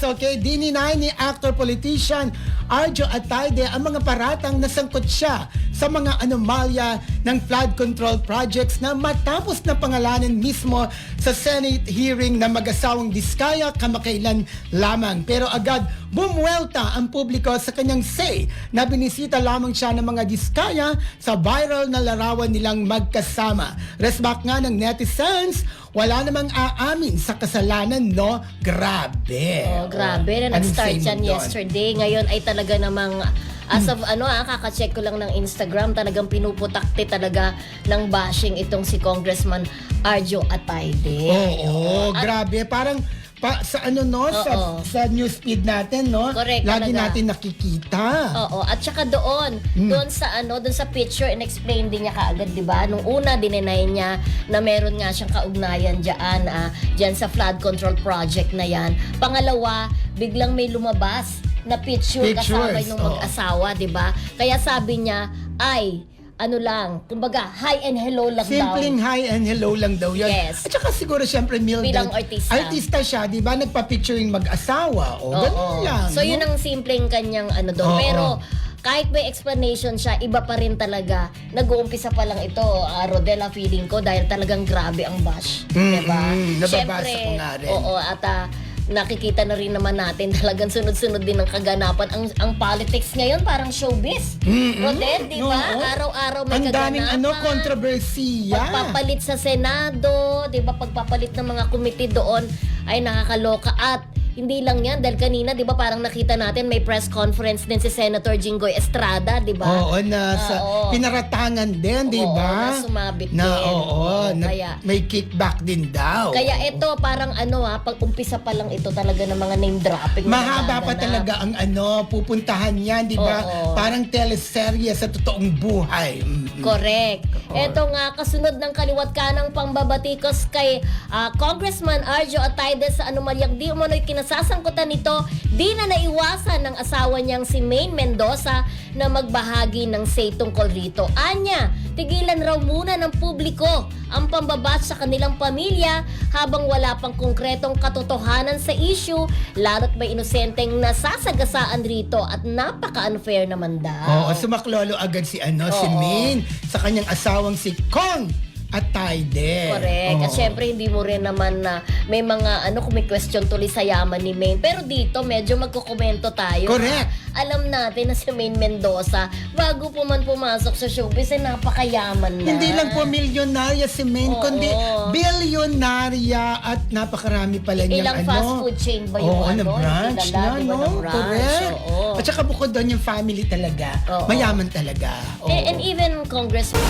Okay. Dininay ni actor-politician Arjo Atayde ang mga paratang nasangkot siya sa mga anomalya ng flood control projects na matapos na pangalanan mismo sa Senate hearing na mag-asawang Diskaya kamakailan lamang. Pero agad bumuelta ang publiko sa kanyang say na binisita lamang siya ng mga Diskaya sa viral na larawan nilang magkasama. Resback nga ng netizens, wala namang aamin sa kasalanan, no? Grabe. Oh, grabe na nag-start yan doon? yesterday. Ngayon ay talaga namang as of ano ah, kaka-check ko lang ng Instagram, talagang pinuputakti talaga ng bashing itong si Congressman Arjo Atayde. Oo, At- grabe. Parang pa, sa ano no, sa, Oo. sa newsfeed natin, no? Correct, Lagi talaga. natin nakikita. Oo, at saka doon, Hmm. doon sa ano, doon sa picture and explain din niya kaagad, 'di ba? Nung una dinenay niya na meron nga siyang kaugnayan diyan, ah, diyan sa flood control project na 'yan. Pangalawa, biglang may lumabas na picture kasama Pictures, yung oo. mag-asawa, 'di ba? Kaya sabi niya, ay ano lang, kumbaga, hi and hello lang Simpleng daw. hi and hello lang daw yun. Yes. At saka siguro siyempre Mildred. Bilang artista. Artista siya, di ba? Nagpa-picturing mag-asawa. O, ganun lang. So yun no? ang simpleng kanyang ano doon. Oo. Pero kahit may explanation siya, iba pa rin talaga. Nag-uumpisa pa lang ito, ah, Rodella, feeling ko, dahil talagang grabe ang bash. Mm, diba? mm, nababasa ko nga rin. Oo, at ah, nakikita na rin naman natin talagang sunod-sunod din ang kaganapan. Ang ang politics ngayon parang showbiz. Mm-mm. Rodel, di ba? Oo. Araw-araw may Ang daming kaganapan. ano, kontrobersiya. Pagpapalit sa Senado, 'di ba? Pagpapalit ng mga committee doon ay nakakaloka at hindi lang yan dahil kanina 'di ba parang nakita natin may press conference din si Senator Jinggoy Estrada, 'di ba? Oo, na sa Oo. pinaratangan din, di Oo, ba? na sumabit Na, din. oo, Oo, na- kaya- may kickback din daw. Kaya ito parang ano ha, pag umpisa pa lang ito talaga ng mga name dropping. na Mahaba pa nagaganap. talaga ang ano, pupuntahan niyan, di ba? Oo. Parang teleserye sa totoong buhay. Correct. Ito nga, kasunod ng kaliwat kanang pangbabatikos kay ah, Congressman Arjo Atayde sa anomalyang di umano'y kinasasangkutan nito, di na naiwasan ng asawa niyang si Maine Mendoza na magbahagi ng say tungkol rito. Anya, tigilan raw muna ng publiko ang pambabat sa kanilang pamilya habang wala pang konkretong katotohanan sa issue, lalo't may inosenteng nasasagasaan rito at napaka-unfair naman daw. Oo, sumaklolo agad si ano, si Oo. Min sa kanyang asawang si Kong at Taide. Correct. At Oo. syempre, hindi mo rin naman na may mga ano kung may question tuloy sa yaman ni Maine. Pero dito, medyo magkukomento tayo. Correct. na Alam natin na si Maine Mendoza, bago po man pumasok sa showbiz, ay napakayaman na. Hindi lang po milyonarya si Min, Oo. kundi bilyonarya at napakarami pala niyang Ilang ano. fast food chain ba yung Oo, ano? na branch Kilala, na, di ba, no? na branch? Correct. Oo. At saka bukod doon yung family talaga. Oo. Mayaman talaga. Oo. Eh, And, and even Congressman